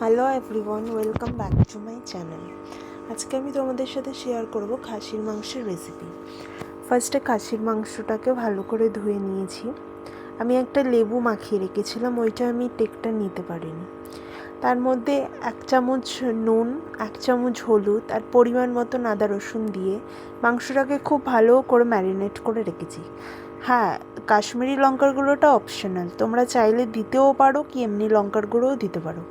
Hello everyone welcome back to my channel আজকে আমি তোমাদের সাথে শেয়ার করব খাসির মাংসের রেসিপি ফার্স্টে খাসির মাংসটাকে ভালো করে ধুয়ে নিয়েছি। আমি একটা লেবু মাখিয়ে রেখেছিলাম, ওইটা আমি টেকটা নিতে পারিনি। তার মধ্যে এক চামচ নুন, এক চামচ হলুদ আর পরিমাণ মতো আদা রসুন দিয়ে মাংসটাকে খুব ভালো করে ম্যারিনেট করে রেখেছি। হ্যাঁ কাশ্মীরি লঙ্কার গুঁড়োটা অপশনাল তোমরা চাইলে দিতেও পারো, কি এমনি লঙ্কার গুঁড়োও দিতে পারো।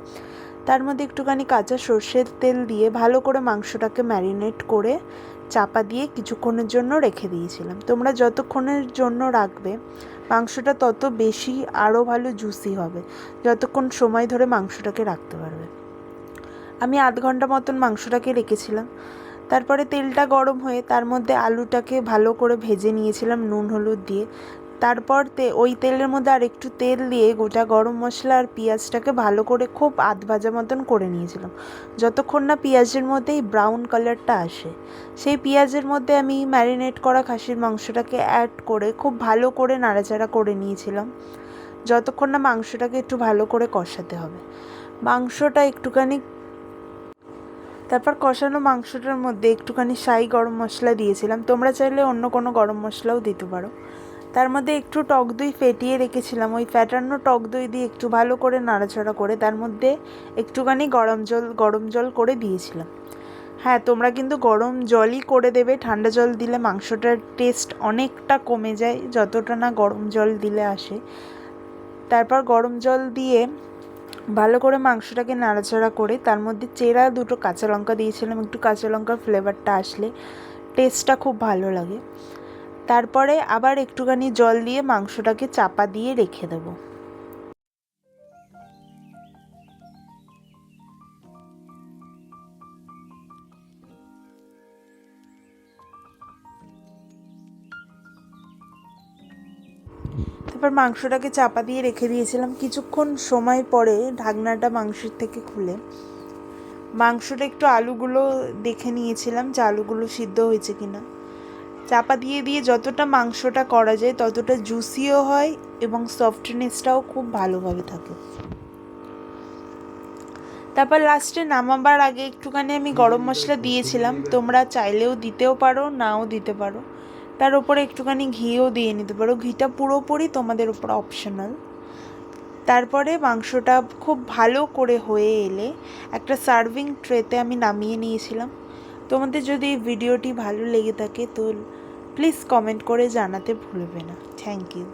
তার মধ্যে একটুখানি কাঁচা সর্ষের তেল দিয়ে ভালো করে মাংসটাকে ম্যারিনেট করে চাপা দিয়ে কিছুক্ষণের জন্য রেখে দিয়েছিলাম। তোমরা যতক্ষণের জন্য রাখবে, মাংসটা তত বেশি আরও ভালো জুসি হবে, যতক্ষণ সময় ধরে মাংসটাকে রাখতে পারবে। আমি আধ ঘণ্টা মতন মাংসটাকে রেখেছিলাম। তারপরে তেলটা গরম হয়ে তার মধ্যে আলুটাকে ভালো করে ভেজে নিয়েছিলাম নুন, হলুদ দিয়ে। তারপর তে ওই তেলের মধ্যে আর একটু তেল দিয়ে গোটা গরম মশলা আর পেঁয়াজটাকে ভালো করে খুব আধ ভাজা মতন করে নিয়েছিলাম। যতক্ষণ না পেঁয়াজের মধ্যে এই ব্রাউন কালারটা আসে। সেই পেঁয়াজের মধ্যে আমি ম্যারিনেট করা খাসির মাংসটাকে অ্যাড করে খুব ভালো করে নাড়াচাড়া করে নিয়েছিলাম। যতক্ষণ না মাংসটাকে একটু ভালো করে কষাতে হবে। মাংসটা একটুখানি তারপর কষানো মাংসটার মধ্যে একটুখানি সাই গরম মশলা দিয়েছিলাম। তোমরা চাইলে অন্য কোনো গরম মশলাও দিতে পারো। তার মধ্যে একটু টক দই ফেটিয়ে রেখেছিলাম। ওই ফ্যাটানো টক দই দিয়ে একটু ভালো করে নাড়াচাড়া করে তার মধ্যে একটুখানি গরম জল গরম জল করে দিয়েছিলাম। হ্যাঁ তোমরা কিন্তু গরম জলই করে দেবে। ঠান্ডা জল দিলে মাংসটার টেস্ট অনেকটা কমে যায়, যতটা না গরম জল দিলে আসে। তারপর গরম জল দিয়ে ভালো করে মাংসটাকে নাড়াচাড়া করে তার মধ্যে চেরা দুটো কাঁচা লঙ্কা দিয়েছিলাম। একটু কাঁচা লঙ্কার ফ্লেভারটা আসলে টেস্টটা খুব ভালো লাগে। তারপরে আবার একটুখানি জল দিয়ে মাংসটাকে চাপা দিয়ে রেখে দেবো। তারপর মাংসটাকে চাপা দিয়ে রেখে দিয়েছিলাম। কিছুক্ষণ সময় পরে ঢাকনাটা মাংসের থেকে খুলে। মাংসটা একটু আলুগুলো দেখে নিয়েছিলাম যে আলুগুলো সিদ্ধ হয়েছে কিনা। চাপা দিয়ে দিয়ে যতটা মাংসটা করা যায়, ততটা জুসিও হয় এবং সফটনেসটাও খুব ভালোভাবে থাকে। তারপর লাস্টে নামাবার আগে একটুখানি আমি গরম মশলা দিয়েছিলাম। তোমরা চাইলেও দিতেও পারো, নাও দিতে পারো। তার উপরে একটুখানি ঘিও দিয়ে নিতে পারো। ঘিটা পুরোপুরি তোমাদের উপর অপশনাল তারপরে মাংসটা খুব ভালো করে হয়ে এলে একটা সার্ভিং ট্রেতে আমি নামিয়ে নিয়েছিলাম। তোমাদের যদি এই ভিডিওটি ভালো লেগে থাকে তো প্লিজ কমেন্ট করে জানাতে ভুলবে না। Thank you